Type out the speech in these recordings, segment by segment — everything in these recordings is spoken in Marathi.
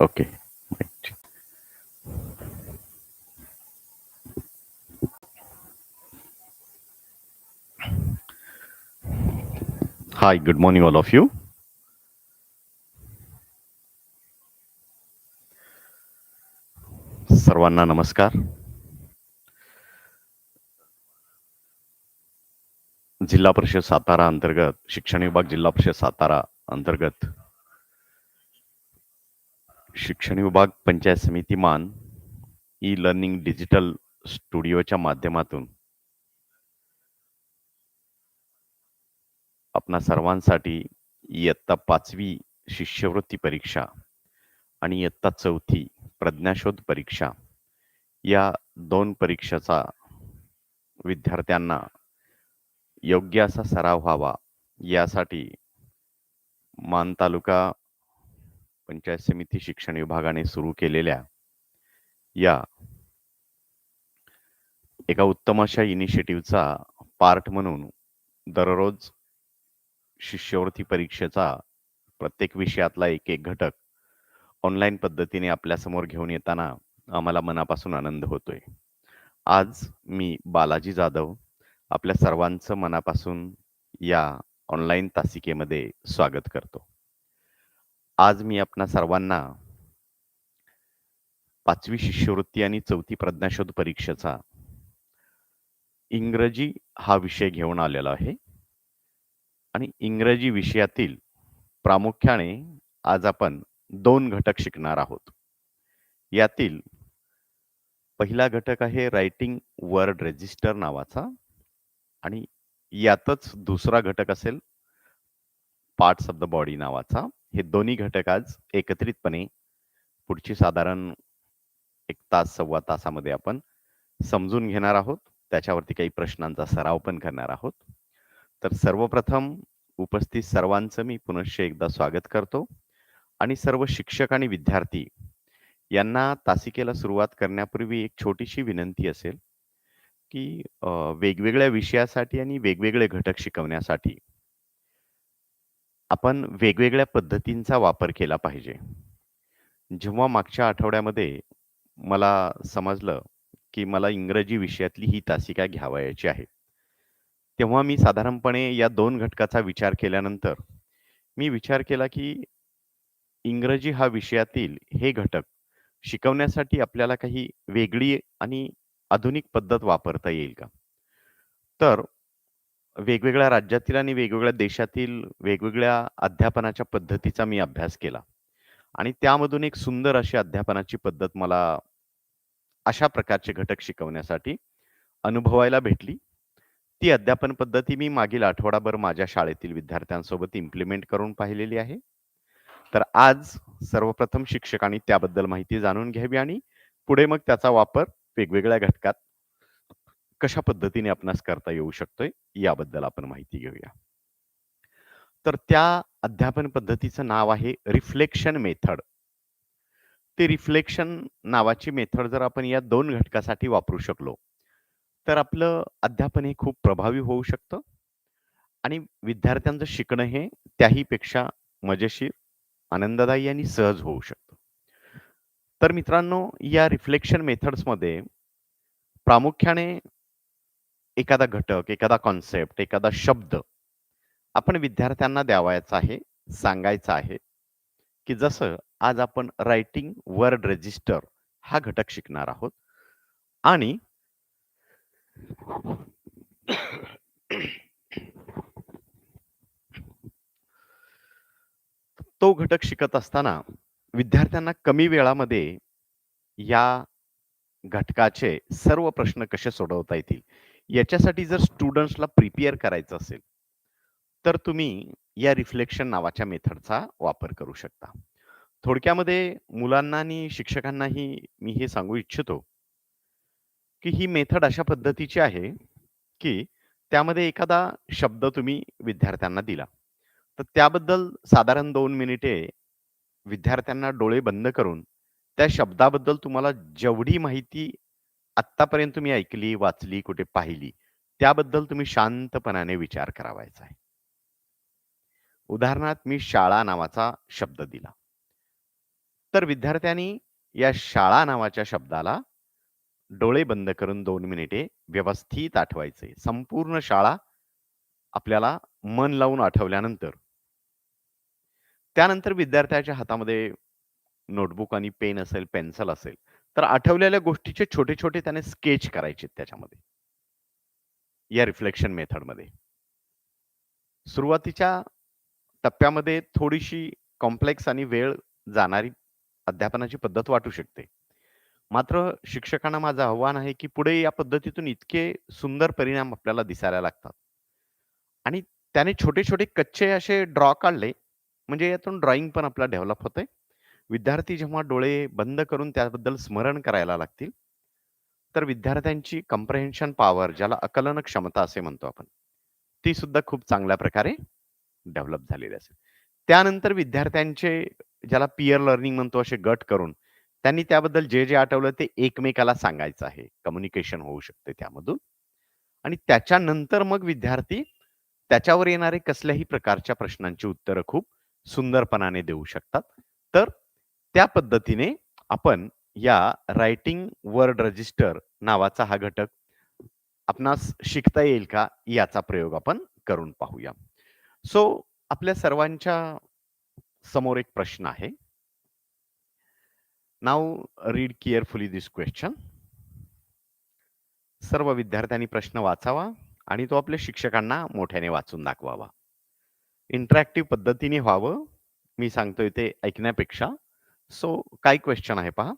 Okay. Hi good morning all of you सर्वांना नमस्कार. जिल्हा परिषद सातारा अंतर्गत शिक्षण विभाग जिल्हा परिषद सातारा अंतर्गत शिक्षण विभाग पंचायत समिती मान ई लर्निंग डिजिटल स्टुडिओच्या माध्यमातून आपणा सर्वांसाठी इयत्ता पाचवी शिष्यवृत्ती परीक्षा आणि इयत्ता चौथी प्रज्ञाशोध परीक्षा या दोन परीक्षेचा विद्यार्थ्यांना योग्य असा सराव व्हावा यासाठी मान तालुका पंचायत समिती शिक्षण विभागाने सुरू केलेल्या या एका उत्तम अशा इनिशिएटिव्हचा पार्ट म्हणून दररोज शिष्यवृत्ती परीक्षेचा प्रत्येक विषयातला एक एक घटक ऑनलाईन पद्धतीने आपल्यासमोर घेऊन येताना आम्हाला मनापासून आनंद होतोय. आज मी बालाजी जाधव आपल्या सर्वांचं मनापासून या ऑनलाईन तासिकेमध्ये स्वागत करतो. आज मी आपणा सर्वांना पाचवी शिष्यवृत्ती आणि चौथी प्रज्ञाशोध परीक्षेचा इंग्रजी हा विषय घेऊन आलेला आहे. आणि इंग्रजी विषयातील प्रामुख्याने आज आपण दोन घटक शिकणार आहोत. यातील पहिला घटक आहे रायटिंग वर्ड रेजिस्टर नावाचा आणि यातच दुसरा घटक असेल पार्ट्स ऑफ द बॉडी नावाचा. हे दोन्ही घटक आज एकत्रितपणे पुढची साधारण एक तास सव्वा तासामध्ये आपण समजून घेणार आहोत. त्याच्यावरती काही प्रश्नांचा सराव पण करणार आहोत. तर सर्वप्रथम उपस्थित सर्वांचं मी पुनश्च एकदा स्वागत करतो आणि सर्व शिक्षक आणि विद्यार्थी यांना तासिकेला सुरुवात करण्यापूर्वी एक छोटीशी विनंती असेल, की वेगवेगळ्या विषयासाठी आणि वेगवेगळे घटक शिकवण्यासाठी आपण वेगवेगळ्या पद्धतींचा वापर केला पाहिजे. जेव्हा मागच्या आठवड्यामध्ये मला समजलं, की मला इंग्रजी विषयातली ही तासिका घ्यावयाची आहे. तेव्हा मी साधारणपणे या दोन घटकाचा विचार केल्यानंतर मी विचार केला, की इंग्रजी हा विषयातील हे घटक शिकवण्यासाठी आपल्याला काही वेगळी आणि आधुनिक पद्धत वापरता येईल का? तर वेगवेगळ्या राज्यातील आणि वेगवेगळ्या देशातील वेगवेगळ्या अध्यापनाच्या पद्धतीचा मी अभ्यास केला आणि त्यामधून एक सुंदर अशी अध्यापनाची पद्धत मला अशा प्रकारचे घटक शिकवण्यासाठी अनुभवायला भेटली. ती अध्यापन पद्धती मी मागील आठवडाभर माझ्या शाळेतील विद्यार्थ्यांसोबत इम्प्लिमेंट करून पाहिलेली आहे. तर आज सर्वप्रथम शिक्षकांनी त्याबद्दल माहिती जाणून घ्यावी आणि पुढे मग त्याचा वापर वेगवेगळ्या घटकात कशा पद्धतीने आपणास करता येऊ शकतोय, याबद्दल आपण माहिती घेऊया. तर त्या अध्यापन पद्धतीचं नाव आहे रिफ्लेक्शन मेथड. ते रिफ्लेक्शन नावाची मेथड जर आपण या दोन घटकासाठी वापरू शकलो, तर आपलं अध्यापन हे खूप प्रभावी होऊ शकतं आणि विद्यार्थ्यांचं शिकणं हे त्याहीपेक्षा मजेशीर, आनंददायी आणि सहज होऊ शकतं. तर मित्रांनो, या रिफ्लेक्शन मेथड्समध्ये प्रामुख्याने एखादा घटक, एखादा कॉन्सेप्ट, एखादा शब्द आपण विद्यार्थ्यांना द्यावयाचा आहे, सांगायचं आहे, की जसं आज आपण रायटिंग वर्ड रेजिस्टर हा घटक शिकणार आहोत आणि तो घटक शिकत असताना विद्यार्थ्यांना कमी वेळामध्ये या घटकाचे सर्व प्रश्न कसे सोडवता येतील, याच्यासाठी जर स्टुडंट्सला प्रिपेअर करायचं असेल, तर तुम्ही या रिफ्लेक्शन नावाच्या मेथडचा वापर करू शकता. थोडक्यामध्ये मुलांना आणि शिक्षकांनाही मी हे सांगू इच्छितो की ही मेथड अशा पद्धतीची आहे, की त्यामध्ये एखादा शब्द तुम्ही विद्यार्थ्यांना दिला, तर त्याबद्दल साधारण दोन मिनिटे विद्यार्थ्यांना डोळे बंद करून त्या शब्दाबद्दल तुम्हाला जेवढी माहिती आत्तापर्यंत तुम्ही ऐकली, वाचली, कुठे पाहिली, त्याबद्दल तुम्ही शांतपणाने विचार करावयाचा आहे. उदाहरणार्थ मी शाळा नावाचा शब्द दिला. तर विद्यार्थ्यांनी या शाळा नावाच्या शब्दाला डोळे बंद करून 2 मिनिटे व्यवस्थित आठवायचे. संपूर्ण शाळा आपल्याला मन लावून आठवल्यानंतर त्यानंतर विद्यार्थ्याच्या हातामध्ये नोटबुक आणि पेन असेल, पेन्सिल असेल, तर आठवलेल्या गोष्टीचे छोटे-छोटे त्याने स्केच करायचे त्याच्यामध्ये. या रिफ्लेक्शन मेथडमध्ये. सुरुवातीच्या टप्प्यामध्ये थोडीशी कॉम्प्लेक्स आणि वेळ जाणारी अध्यापनाची पद्धत वाटू शकते. मात्र शिक्षकांना माझं आव्हान आहे, की पुढे या पद्धतीतून इतके सुंदर परिणाम आपल्याला दिसायला लागतात. आणि त्याने छोटे-छोटे कच्चे असे ड्रॉ काढले, म्हणजे यातून ड्रॉइंग पण आपला डेव्हलप होतंय. विद्यार्थी जेव्हा डोळे बंद करून त्याबद्दल स्मरण करायला लागतील, तर विद्यार्थ्यांची कॉम्प्रिहेन्शन पॉवर ज्याला आकलन क्षमता असे म्हणतो आपण, ती सुद्धा खूप चांगल्या प्रकारे डेव्हलप झालेली असेल. त्यानंतर विद्यार्थ्यांचे ज्याला पीअर लर्निंग म्हणतो असे गट करून त्यांनी त्याबद्दल जे, जे आठवलं ते एकमेकाला सांगायचं आहे. कम्युनिकेशन होऊ शकते त्यामधून. आणि त्याच्यानंतर मग विद्यार्थी त्याच्यावर येणारे कसल्याही प्रकारच्या प्रश्नांची उत्तरं खूप सुंदरपणाने देऊ शकतात. तर त्या पद्धतीने आपण या रायटिंग वर्ड रजिस्टर नावाचा हा घटक आपणास शिकता येईल का याचा प्रयोग आपण करून पाहूया. सो आपल्या सर्वांच्या समोर एक प्रश्न आहे. नाव रीड केअरफुली दिस क्वेश्चन. सर्व विद्यार्थ्यांनी प्रश्न वाचावा आणि तो आपल्या शिक्षकांना मोठ्याने वाचून दाखवावा. इंटरॅक्टिव्ह पद्धतीने व्हावं. मी सांगतोय ते ऐकण्यापेक्षा. सो काय क्वेश्चन आहे पहा.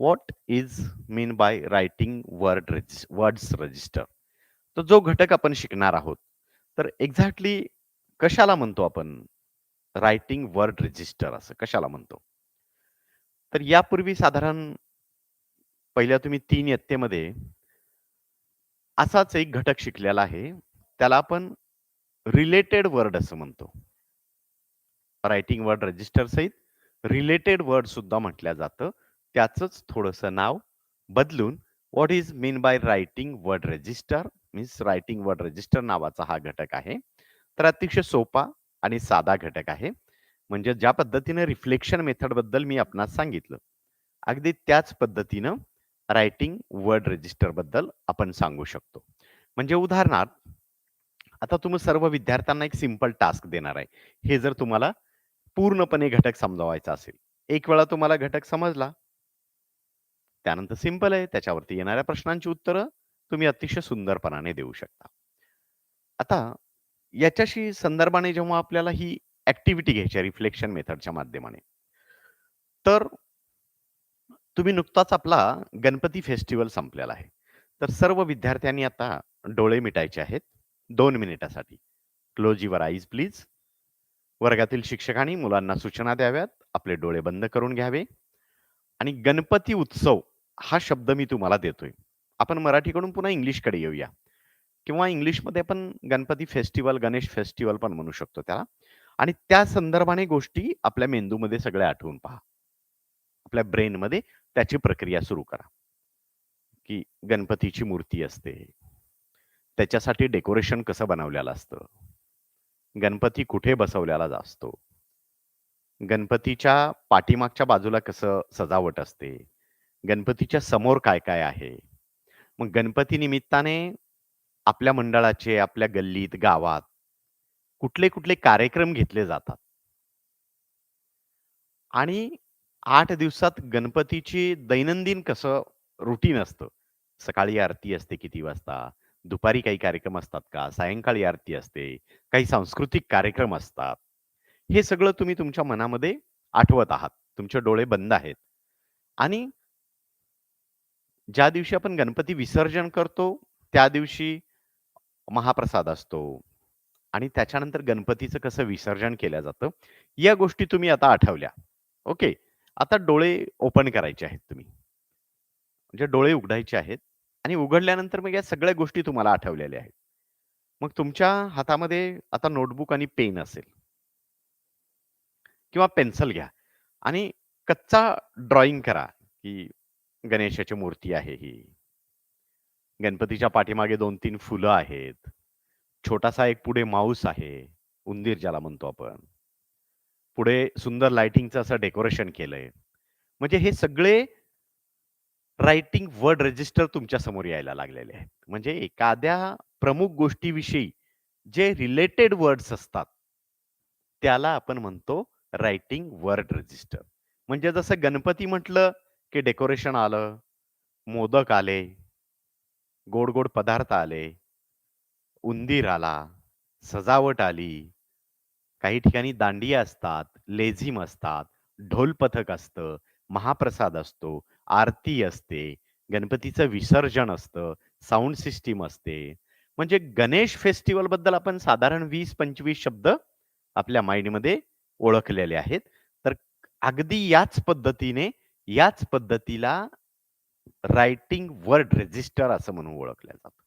What is mean by writing word words register? तर जो घटक आपण शिकणार आहोत, तर एक्झॅक्टली कशाला म्हणतो आपण? रायटिंग वर्ड रजिस्टर असं कशाला म्हणतो? तर यापूर्वी साधारण पहिल्या तुम्ही तीन यत्तेमध्ये असाच एक घटक शिकलेला आहे. त्याला आपण रिलेटेड वर्ड असं म्हणतो. रायटिंग वर्ड रजिस्टर सहित रिलेटेड वर्ड सुद्धा म्हटलं जातं. त्याचंच थोडंसं नाव बदलून what is mean by writing word register means writing word register नावाचा हा घटक आहे. तर अतिशय सोपा आणि साधा घटक आहे. म्हणजे ज्या पद्धतीनं रिफ्लेक्शन मेथडबद्दल मी आपणास सांगितलं, अगदी त्याच पद्धतीनं रायटिंग वर्ड रजिस्टरबद्दल आपण सांगू शकतो. म्हणजे उदाहरणार्थ, आता तुम्ही सर्व विद्यार्थ्यांना एक सिंपल टास्क देणार आहे. हे जर तुम्हाला पूर्णपणे घटक समजावायचा असेल. एक वेळा तुम्हाला घटक समजला त्यानंतर सिंपल आहे. त्याच्यावरती येणाऱ्या प्रश्नांची उत्तरं तुम्ही अतिशय सुंदरपणाने देऊ शकता. आता याच्याशी संदर्भाने जेव्हा आपल्याला ही ऍक्टिव्हिटी घ्यायची रिफ्लेक्शन मेथडच्या माध्यमाने. तर तुम्ही नुकताच आपला गणपती फेस्टिवल संपलेला आहे. तर सर्व विद्यार्थ्यांनी आता डोळे मिटायचे आहेत दोन मिनिटासाठी. Close your eyes please. वर्गातील शिक्षकांनी मुलांना सूचना द्याव्यात. आपले डोळे बंद करून घ्यावे. आणि गणपती उत्सव हा शब्द मी तुम्हाला देतोय. आपण मराठीकडून पुन्हा इंग्लिशकडे येऊया. किंवा इंग्लिशमध्ये आपण गणपती फेस्टिवल गणेश फेस्टिवल पण म्हणू शकतो त्याला. आणि त्या संदर्भाने गोष्टी आपल्या मेंदूमध्ये सगळ्या आठवून पहा. आपल्या ब्रेनमध्ये त्याची प्रक्रिया सुरू करा. की गणपतीची मूर्ती असते. त्याच्यासाठी डेकोरेशन कसं बनवलेलं असतं. गणपती कुठे बसवलेला असतो. गणपतीच्या पाठीमागच्या बाजूला कसं सजावट असते. गणपतीच्या समोर काय-काय आहे. मग गणपती निमित्ताने आपल्या मंडळाचे, आपल्या गल्लीत, गावात कुठले-कुठले कार्यक्रम घेतले जातात. आणि आठ दिवसात गणपतीची दैनंदिन कसं रुटीन असतं. सकाळी आरती असते किती वाजता, दुपारी काही कार्यक्रम असतात का, सायंकाळी आरती असते, काही सांस्कृतिक कार्यक्रम असतात. हे सगळं तुम्ही तुमच्या मनामध्ये आठवत आहात. तुमचे डोळे बंद आहेत. आणि ज्या दिवशी आपण गणपती विसर्जन करतो, त्या दिवशी महाप्रसाद असतो. आणि त्याच्यानंतर गणपतीचं कसं विसर्जन केलं जातं, या गोष्टी तुम्ही आता आठवल्या. ओके. आता डोळे ओपन करायचे आहेत तुम्ही. म्हणजे डोळे उघडायचे आहेत आणि उघडल्यानंतर मग या सगळ्या गोष्टी तुम्हाला आठवलेल्या आहेत. मग तुमच्या हातामध्ये आता नोटबुक आणि पेन असेल. किंवा पेन्सिल घ्या आणि कच्चा ड्रॉइंग करा, की गणेशाची मूर्ती आहे ही. गणपतीच्या पाठीमागे 2-3 फुलं आहेत. छोटासा एक पुढे माऊस आहे. उंदीर ज्याला म्हणतो आपण. पुढे सुंदर लाइटिंगचं असं डेकोरेशन केलंय. म्हणजे हे सगळे रायटिंग वर्ड रजिस्टर तुमच्यासमोर यायला लागलेले आहेत. म्हणजे एखाद्या प्रमुख गोष्टीविषयी जे रिलेटेड वर्ड्स असतात, त्याला आपण म्हणतो रायटिंग वर्ड रजिस्टर. म्हणजे जसं गणपती म्हटलं, की डेकोरेशन आलं, मोदक आले, गोड-गोड पदार्थ आले, उंदीर आला, सजावट आली, काही ठिकाणी दांडिया असतात, लेझिम असतात, ढोल पथक असतं, महाप्रसाद असतो, आरती असते, गणपतीचं विसर्जन असतं, साउंड सिस्टम असते. म्हणजे गणेश फेस्टिव्हलबद्दल आपण साधारण 20-25 शब्द आपल्या माइंडमध्ये ओळखलेले आहेत. तर अगदी याच पद्धतीने, याच पद्धतीला रायटिंग वर्ड रजिस्टर असं म्हणून ओळखलं जातं.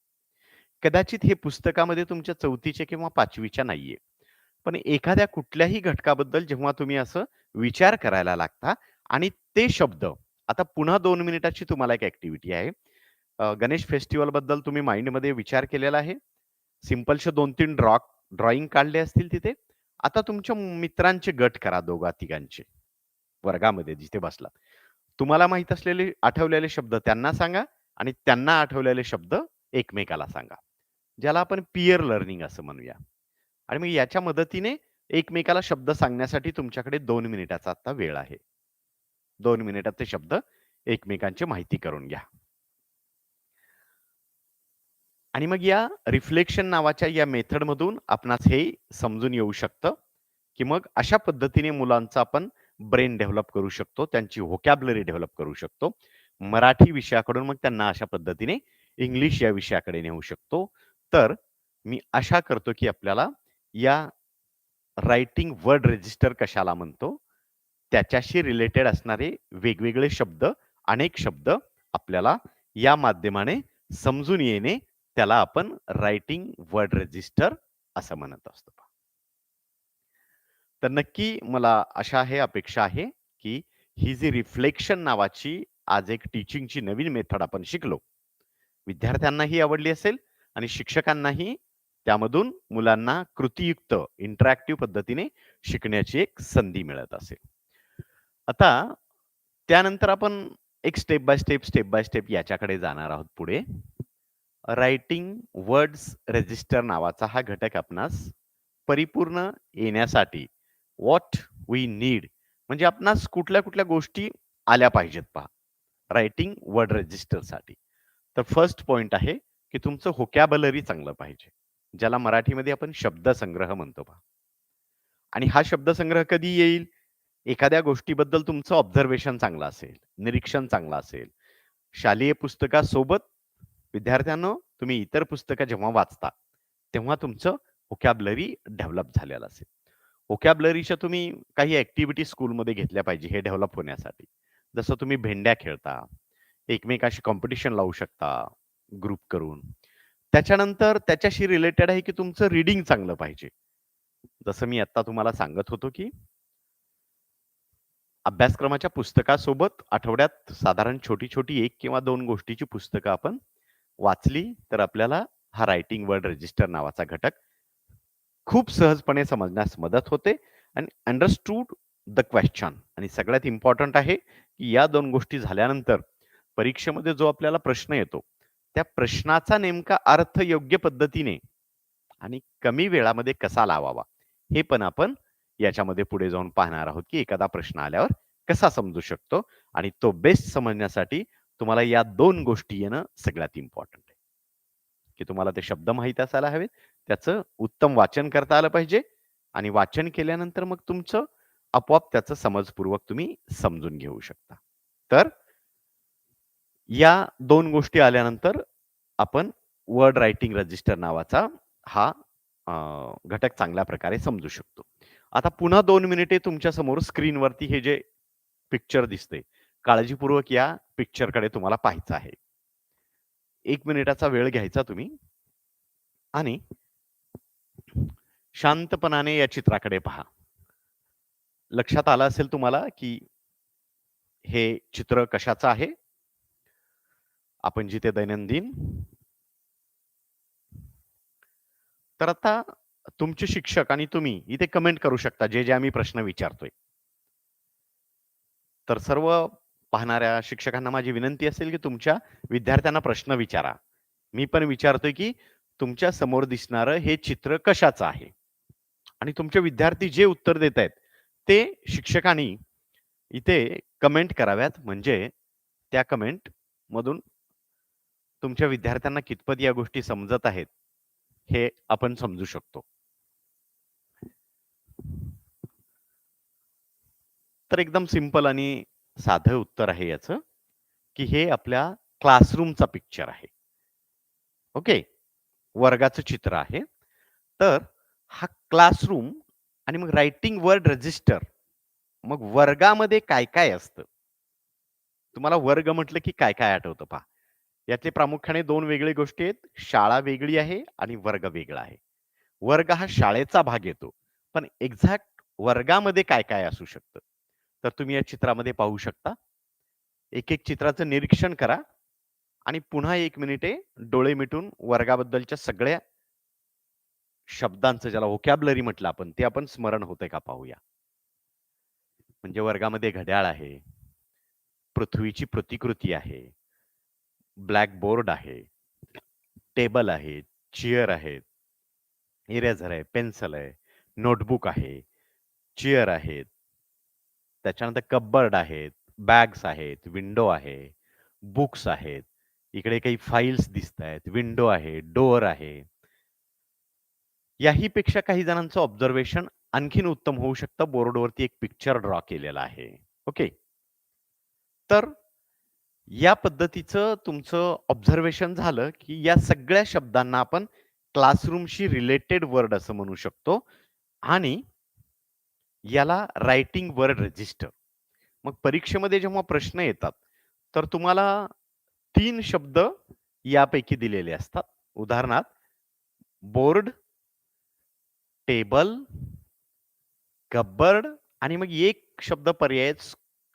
कदाचित हे पुस्तकामध्ये तुमच्या 4थीच्या किंवा 5वीच्या नाहीये. पण एखाद्या कुठल्याही घटकाबद्दल जेव्हा तुम्ही असं विचार करायला लागता आणि ते शब्द आता पुन्हा दोन मिनिटाची तुम्हाला एक ऍक्टिव्हिटी आहे. गणेश फेस्टिवलबद्दल तुम्ही माइंडमध्ये विचार केलेला आहे. सिम्पलचे दोन तीन ड्रॉ ड्रॉइंग काढले असतील तिथे. आता तुमच्या मित्रांचे गट करा दोघा-तिघांचे. वर्गामध्ये जिथे बसलात. तुम्हाला माहीत असलेले आठवलेले शब्द त्यांना सांगा आणि त्यांना आठवलेले शब्द एकमेकाला सांगा. ज्याला आपण पियर लर्निंग असं म्हणूया. आणि मग याच्या मदतीने एकमेकाला शब्द सांगण्यासाठी तुमच्याकडे दोन मिनिटाचा आता वेळ आहे. दोन मिनिटात ते शब्द एकमेकांची माहिती करून घ्या. आणि मग या रिफ्लेक्शन नावाच्या या मेथडमधून आपणास हे समजून येऊ शकतं, की मग अशा पद्धतीने मुलांचा आपण ब्रेन डेव्हलप करू शकतो. त्यांची व्होकॅबलरी डेव्हलप करू शकतो. मराठी विषयाकडून मग त्यांना अशा पद्धतीने इंग्लिश या विषयाकडे नेऊ शकतो. तर मी आशा करतो, की आपल्याला या रायटिंग वर्ड रजिस्टर कशाला म्हणतो, त्याच्याशी रिलेटेड असणारे वेगवेगळे शब्द, अनेक शब्द आपल्याला या माध्यमाने समजून येणे, त्याला आपण रायटिंग वर्ड रजिस्टर असं म्हणत असतो. तर नक्की मला अशा आहे, अपेक्षा आहे, की ही जी रिफ्लेक्शन नावाची आज एक टीचिंगची नवीन मेथड आपण शिकलो. विद्यार्थ्यांनाही आवडली असेल आणि शिक्षकांनाही त्यामधून मुलांना कृतीयुक्त इंटरॅक्टिव्ह पद्धतीने शिकण्याची एक संधी मिळत असेल. आता त्यानंतर आपण एक step by step, step by step याच्याकडे जाणार आहोत पुढे. रायटिंग वर्ड्स रजिस्टर नावाचा हा घटक आपणास परिपूर्ण येण्यासाठी व्हॉट वी नीड म्हणजे आपणास कुठल्या-कुठल्या गोष्टी आल्या पाहिजेत पहा. रायटिंग वर्ड रजिस्टरसाठी. तर फर्स्ट पॉइंट आहे, की तुमचं होकॅबलरी चांगलं पाहिजे. ज्याला मराठीमध्ये आपण शब्दसंग्रह म्हणतो पहा. आणि हा शब्दसंग्रह कधी येईल? एखाद्या गोष्टीबद्दल तुमचं ऑब्झर्वेशन चांगलं असेल, निरीक्षण चांगलं असेल. शालेय पुस्तकासोबत विद्यार्थ्यांनो, तुम्ही इतर पुस्तकं जेव्हा वाचता, तेव्हा तुमचं ओकॅबलरी डेव्हलप झालेलं असेल. ओकॅबलरीच्या तुम्ही काही ऍक्टिव्हिटी स्कूलमध्ये घेतल्या पाहिजे हे डेव्हलप होण्यासाठी. जसं तुम्ही भेंड्या खेळता, एकमेकांशी कॉम्पिटिशन लावू शकता ग्रुप करून. त्याच्यानंतर त्याच्याशी रिलेटेड आहे, की तुमचं रीडिंग चांगलं पाहिजे. जसं मी आत्ता तुम्हाला सांगत होतो, की अभ्यासक्रमाच्या पुस्तकासोबत आठवड्यात साधारण छोटी-छोटी एक किंवा दोन गोष्टीची पुस्तकं आपण वाचली, तर आपल्याला हा रायटिंग वर्ड रजिस्टर नावाचा घटक खूप सहजपणे समजण्यास मदत होते. आणि अंडरस्टूड द क्वेश्चन आणि सगळ्यात इम्पॉर्टंट आहे, की या दोन गोष्टी झाल्यानंतर परीक्षेमध्ये जो आपल्याला प्रश्न येतो, त्या प्रश्नाचा नेमका अर्थ योग्य पद्धतीने आणि कमी वेळामध्ये कसा लावावा, हे पण आपण याच्यामध्ये पुढे जाऊन पाहणार आहोत, की एखादा प्रश्न आल्यावर कसा समजू शकतो आणि तो बेस्ट समजण्यासाठी तुम्हाला या दोन गोष्टी येणं सगळ्यात इम्पॉर्टंट आहे. की तुम्हाला ते शब्द माहीत असायला हवेत, त्याचं उत्तम वाचन करता आलं पाहिजे आणि वाचन केल्यानंतर मग तुमचं आपोआप त्याचं समजपूर्वक तुम्ही समजून घेऊ शकता. तर या दोन गोष्टी आल्यानंतर आपण वर्ड रायटिंग रजिस्टर नावाचा हा घटक चांगल्या प्रकारे समजू शकतो. आता पुन्हा दोन मिनिटे तुमच्यासमोर स्क्रीनवरती हे जे पिक्चर दिसते काळजीपूर्वक या पिक्चरकडे तुम्हाला पाहायचं आहे. एक मिनिटाचा वेळ घ्यायचा तुम्ही आणि शांतपणाने या चित्राकडे पहा. लक्षात आलं असेल तुम्हाला, की हे चित्र कशाचं आहे? आपण जिथे दैनंदिन तर आता तुमचे शिक्षक आणि तुम्ही इथे कमेंट करू शकता जे जे आम्ही प्रश्न विचारतोय. तर सर्व पाहणाऱ्या शिक्षकांना माझी विनंती असेल की तुमच्या विद्यार्थ्यांना प्रश्न विचारा. मी पण विचारतोय की तुमच्यासमोर दिसणारं हे चित्र कशाचं आहे? आणि तुमचे विद्यार्थी जे उत्तर देत आहेत ते शिक्षकांनी इथे कमेंट कराव्यात. म्हणजे त्या कमेंट मधून तुमच्या विद्यार्थ्यांना कितपत या गोष्टी समजत आहेत हे आपण समजू शकतो. तर एकदम सिंपल आणि साधं उत्तर आहे याचं की हे आपल्या क्लासरूमचा पिक्चर आहे. ओके? वर्गाचं चित्र आहे. तर हा क्लासरूम आणि मग रायटिंग वर्ड रजिस्टर मग वर्गामध्ये काय काय असतं? तुम्हाला वर्ग म्हटलं की काय काय आठवतं पहा. यातले प्रामुख्याने दोन वेगळे गोष्टी आहेत. शाळा वेगळी आहे आणि वर्ग वेगळा आहे. वर्ग हा शाळेचा भाग येतो. पण एक्झॅक्ट वर्गामध्ये काय काय असू शकतं? तर तुम्ही या चित्रामध्ये पाहू शकता. एक एक चित्राचं निरीक्षण करा आणि पुन्हा एक मिनिटे डोळे मिटून वर्गाबद्दलच्या सगळ्या शब्दांचं ज्याला व्होकॅबलरी म्हटलं आपण ते आपण स्मरण होते का पाहूया. म्हणजे वर्गामध्ये घड्याळ आहे. पृथ्वीची प्रतिकृती आहे. ब्लॅक बोर्ड आहे टेबल आहे चेअर आहेत इरेझर आहे पेन्सिल आहे नोटबुक आहे चेअर आहेत त्याच्यानंतर कब्बर्ड आहेत बॅग्स आहेत विंडो आहे बुक्स आहेत इकडे काही फाईल्स दिसत आहेत विंडो आहे डोअर आहे. याही पेक्षा काही जणांचं ऑब्झर्वेशन आणखीन उत्तम होऊ शकतं बोर्डवरती एक पिक्चर ड्रॉ केलेला आहे. ओके? तर या पद्धतीचं तुमचं ऑब्झर्वेशन झालं की या सगळ्या शब्दांना आपण क्लासरूमशी रिलेटेड वर्ड असं म्हणू शकतो. आणि याला रायटिंग वर्ड रजिस्टर मग परीक्षेमध्ये जेव्हा प्रश्न येतात तर तुम्हाला तीन शब्द यापैकी दिलेले असतात. उदाहरणार्थ बोर्ड टेबल कबर्ड आणि मग एक शब्द पर्याय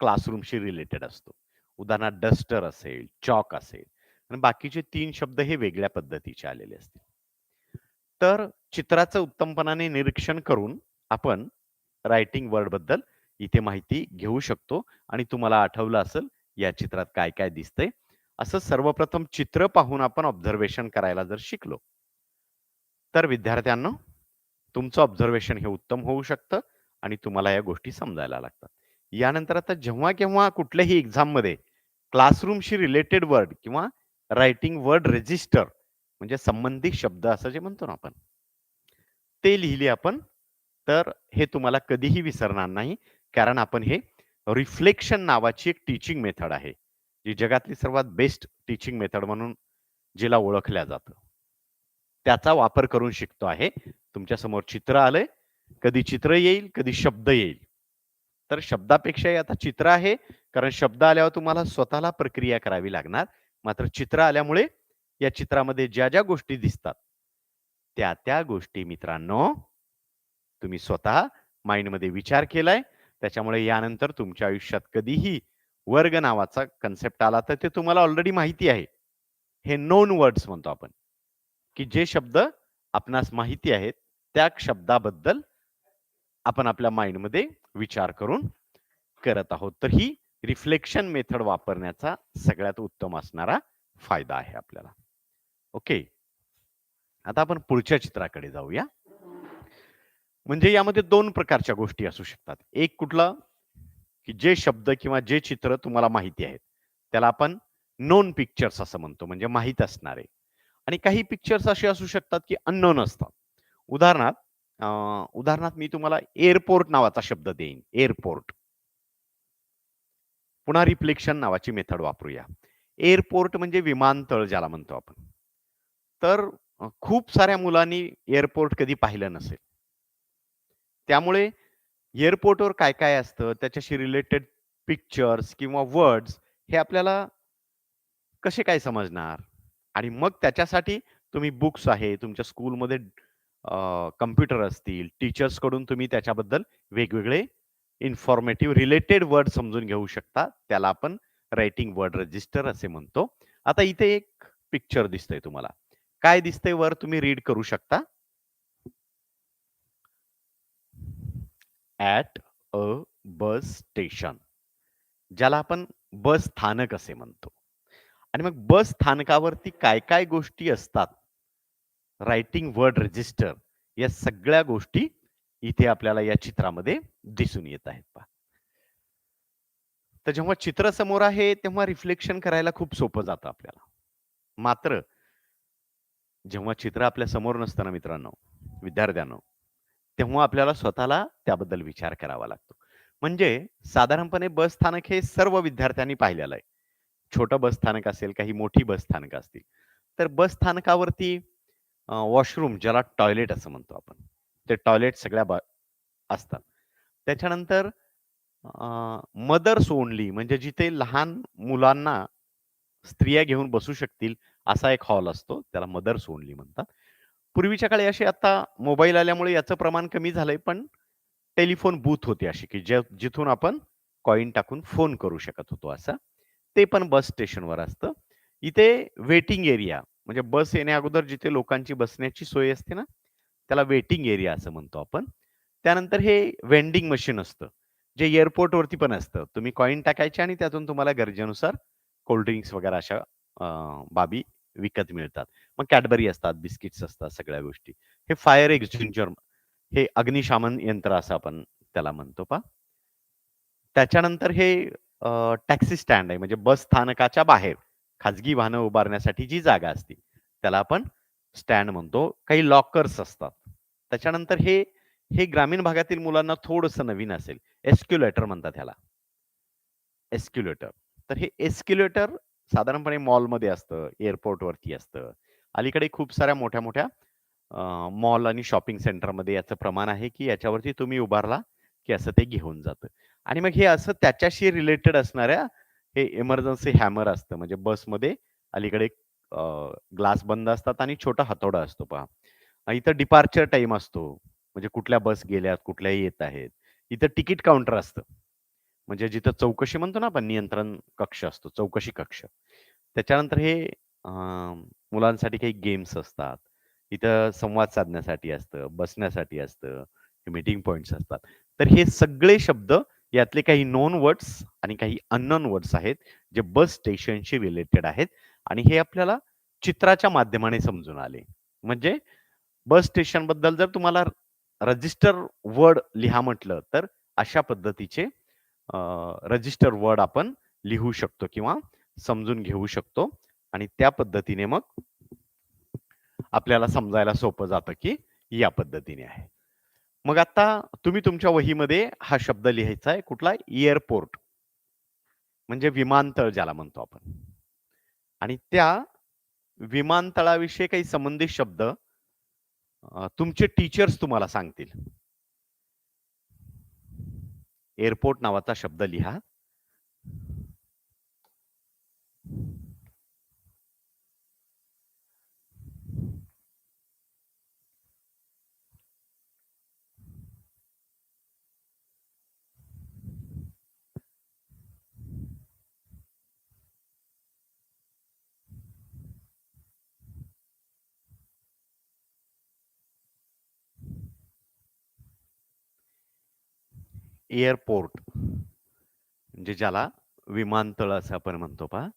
क्लासरूमशी रिलेटेड असतो. उदाहरणार्थ डस्टर असेल चॉक असेल आणि बाकीचे तीन शब्द हे वेगळ्या पद्धतीचे आलेले असतील. तर चित्राचं उत्तमपणाने निरीक्षण करून आपण रायटिंग वर्डबद्दल इथे माहिती घेऊ शकतो आणि तुम्हाला आठवलं असेल या चित्रात काय काय दिसतंय. असं सर्वप्रथम चित्र पाहून आपण ऑब्झर्वेशन करायला जर शिकलो. तर विद्यार्थ्यांना तुमचं ऑब्झर्वेशन हे उत्तम होऊ शकतं आणि तुम्हाला या गोष्टी समजायला लागतात. यानंतर आता जेव्हा केव्हा कुठल्याही एक्झाममध्ये क्लासरूमशी रिलेटेड वर्ड किंवा रायटिंग वर्ड रेजिस्टर म्हणजे संबंधित शब्द असं जे म्हणतो ना आपण ते लिहिले आपण तर हे तुम्हाला कधीही विसरणार नाही. कारण आपण हे रिफ्लेक्शन नावाची एक टीचिंग मेथड आहे जी जगातली सर्वात बेस्ट टीचिंग मेथड म्हणून जिला ओळखल्या जातं. त्याचा वापर करून शिकतो आहे. तुमच्यासमोर चित्र आलंय. कधी चित्र येईल कधी शब्द येईल. तर शब्दापेक्षाही आता चित्र आहे. कारण शब्द आल्यावर तुम्हाला स्वतःला प्रक्रिया करावी लागणार. मात्र चित्र आल्यामुळे या चित्रामध्ये ज्या ज्या गोष्टी दिसतात त्या त्या गोष्टी मित्रांनो तुम्ही स्वतः माइंडमध्ये विचार केलाय. त्याच्यामुळे यानंतर तुमच्या आयुष्यात कधीही वर्ग नावाचा कन्सेप्ट आला तर ते तुम्हाला ऑलरेडी माहिती आहे. हे नोन वर्ड्स म्हणतो आपण. की जे शब्द आपणास माहिती आहेत त्या शब्दाबद्दल आपण आपल्या माइंडमध्ये विचार करून करत आहोत. तर ही रिफ्लेक्शन मेथड वापरण्याचा सगळ्यात उत्तम असणारा फायदा आहे आपल्याला. ओके आता आपण पुढच्या चित्राकडे जाऊया. म्हणजे यामध्ये दोन प्रकारच्या गोष्टी असू शकतात. एक कुठला की जे शब्द किंवा जे चित्र तुम्हाला माहिती आहेत त्याला आपण नॉन पिक्चर्स असं म्हणतो म्हणजे माहीत असणारे. आणि काही पिक्चर्स असे असू शकतात की अननोन असतात. उदाहरणार्थ उदाहरणार्थ मी तुम्हाला एअरपोर्ट नावाचा शब्द देईन. एअरपोर्ट. पुन्हा रिफ्लेक्शन नावाची मेथड वापरूया. एअरपोर्ट म्हणजे विमानतळ ज्याला म्हणतो आपण. तर खूप साऱ्या मुलांनी एअरपोर्ट कधी पाहिलं नसेल. त्यामुळे एअरपोर्टवर काय काय असतं त्याच्याशी रिलेटेड पिक्चर्स किंवा वर्ड्स हे आपल्याला कसे काय समजणार? आणि मग त्याच्यासाठी तुम्ही बुक्स आहे तुमच्या स्कूलमध्ये कम्प्युटर असतील टीचर्सकडून तुम्ही त्याच्याबद्दल वेगवेगळे इन्फॉर्मेटिव्ह रिलेटेड वर्ड समजून घेऊ शकता. त्याला आपण रायटिंग वर्ड रजिस्टर असे म्हणतो. आता इथे एक पिक्चर दिसतंय तुम्हाला. काय दिसतंय वर तुम्ही रीड करू शकता? ॲट अ बस स्टेशन ज्याला आपण बस स्थानक असे म्हणतो. आणि मग बस स्थानकावरती काय-काय गोष्टी असतात? रायटिंग वर्ड रजिस्टर या सगळ्या गोष्टी इथे आपल्याला या चित्रामध्ये दिसून येत आहेत पा तर जेव्हा चित्र समोर आहे, तेव्हा रिफ्लेक्शन करायला खूप सोपं जातं आपल्याला. मात्र जेव्हा चित्र आपल्यासमोर नसतं ना मित्रांनो, विद्यार्थ्यांनो, तेव्हा आपल्याला स्वतःला त्याबद्दल विचार करावा लागतो. म्हणजे साधारणपणे बस स्थानक हे सर्व विद्यार्थ्यांनी पाहिलेलं आहे. छोटं बस स्थानक असेल, काही मोठी बस स्थानक असतील. तर बस स्थानकावरती वॉशरूम ज्याला टॉयलेट असं म्हणतो आपण. ते टॉयलेट सगळ्या बा असतात. त्याच्यानंतर मदर्स ओनली म्हणजे जिथे लहान मुलांना स्त्रिया घेऊन बसू शकतील असा एक हॉल असतो. त्याला मदर्स ओनली म्हणतात. पूर्वीच्या काळी असे आता मोबाईल आल्यामुळे याचं प्रमाण कमी झालंय, पण टेलिफोन बूथ होते अशी की ज्या जिथून आपण कॉइन टाकून फोन करू शकत होतो असं. ते पण बस स्टेशनवर असतं. इथे वेटिंग एरिया म्हणजे बस येण्याअगोदर जिथे लोकांची बसण्याची सोय असते ना, त्याला वेटिंग एरिया असं म्हणतो आपण. त्यानंतर हे वेंडिंग मशीन असतं, जे एअरपोर्टवरती पण असतं. तुम्ही कॉइन टाकायचे आणि त्यातून तुम्हाला गरजेनुसार कोल्ड ड्रिंक्स वगैरे अशा बाबी विकत मिळतात. मग Cadbury असतात, बिस्किट्स असतात, सगळ्या गोष्टी. हे फायर एक्स्टिंग्विशर हे अग्निशामन यंत्र असं आपण त्याला म्हणतो पहा. त्याच्यानंतर हे टॅक्सी स्टँड आहे. म्हणजे बस स्थानकाच्या बाहेर खाजगी वाहनं उभारण्यासाठी जी जागा असते, त्याला आपण स्टँड म्हणतो. काही लॉकर्स असतात. त्याच्यानंतर हे हे ग्रामीण भागातील मुलांना थोडंसं नवीन असेल. एस्क्युलेटर म्हणतात ह्याला. एस्क्युलेटर. तर हे एस्क्युलेटर साधारणपणे मॉलमध्ये असतं, एअरपोर्टवरती असतं. अलीकडे खूप साऱ्या मोठ्या-मोठ्या मॉल आणि शॉपिंग सेंटरमध्ये याचं प्रमाण आहे, की याच्यावरती तुम्ही उभारला, की असं ते घेऊन जातं. आणि मग हे असं त्याच्याशी रिलेटेड असणाऱ्या हे इमर्जन्सी हॅमर असतं. म्हणजे बसमध्ये अलीकडे ग्लास बंद असतात आणि छोटा हातोडा असतो पहा. इथं डिपार्चर टाईम असतो. म्हणजे कुठल्या बस गेल्यात, कुठल्याही येत आहेत. इथं तिकीट काउंटर असतं. म्हणजे जिथं चौकशी म्हणतो ना आपण नियंत्रण कक्ष असतो, चौकशी कक्ष. त्याच्यानंतर हे मुलांसाठी काही गेम्स असतात. इथं संवाद साधण्यासाठी असतं, बसण्यासाठी असतं, मीटिंग पॉइंट्स असतात. तर हे सगळे शब्द यातले काही नोन वर्ड्स आणि काही अननोन वर्ड्स आहेत, जे बस स्टेशनशी रिलेटेड आहेत आणि हे आपल्याला चित्राच्या माध्यमाने समजून आले. म्हणजे बस स्टेशनबद्दल जर तुम्हाला रजिस्टर वर्ड लिहा म्हटलं, तर अशा पद्धतीचे रजिस्टर वर्ड आपण लिहू शकतो किंवा समजून घेऊ शकतो आणि त्या पद्धतीने मग आपल्याला समजायला सोपं जातं, की या पद्धतीने आहे. मग आता तुम्ही तुमच्या वहीमध्ये हा शब्द लिहायचा आहे. कुठला? एअरपोर्ट. म्हणजे विमानतळ ज्याला म्हणतो आपण. आणि त्या विमानतळाविषयी काही संबंधित शब्द तुमचे टीचर्स तुम्हाला सांगतील. एअरपोर्ट नावाचा शब्द लिहा. एअरपोर्ट. म्हणजे ज्याला विमानतळ असं आपण म्हणतो पहा.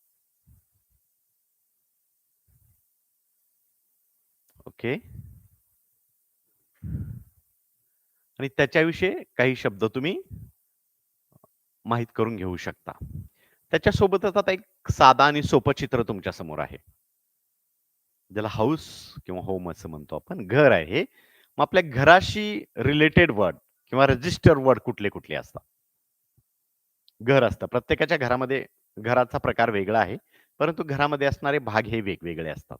ओके. आणि त्याच्याविषयी काही शब्द तुम्ही माहीत करून घेऊ शकता. त्याच्यासोबतच आता एक साधा आणि सोपं चित्र तुमच्यासमोर आहे. ज्याला हाऊस किंवा होम असं म्हणतो आपण. घर आहे हे. मग आपल्या घराशी रिलेटेड वर्ड किंवा रजिस्टर वर्ड कुठले-कुठले असतात? घर असतं. प्रत्येकाच्या घरामध्ये घराचा प्रकार वेगळा आहे. परंतु घरामध्ये असणारे भाग हे वेगवेगळे असतात.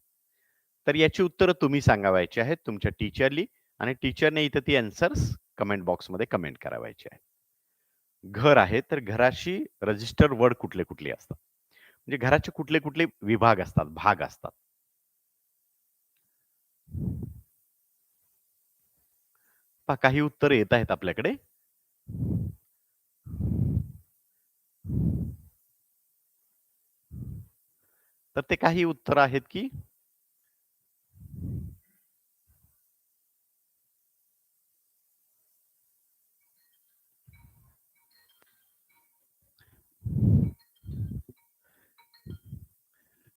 तर याची उत्तरं तुम्ही सांगावयाची आहेत तुमच्या टीचरली आणि टीचरने इथं ती आन्सर्स कमेंट बॉक्समध्ये कमेंट करावायची आहेत. घर आहे, तर घराशी रजिस्टर वर्ड कुठले-कुठले असतात? म्हणजे घराचे कुठले-कुठले विभाग असतात, भाग असतात? पहा काही उत्तर येत आहेत आपल्याकडे? तर ते काही उत्तर आहेत की?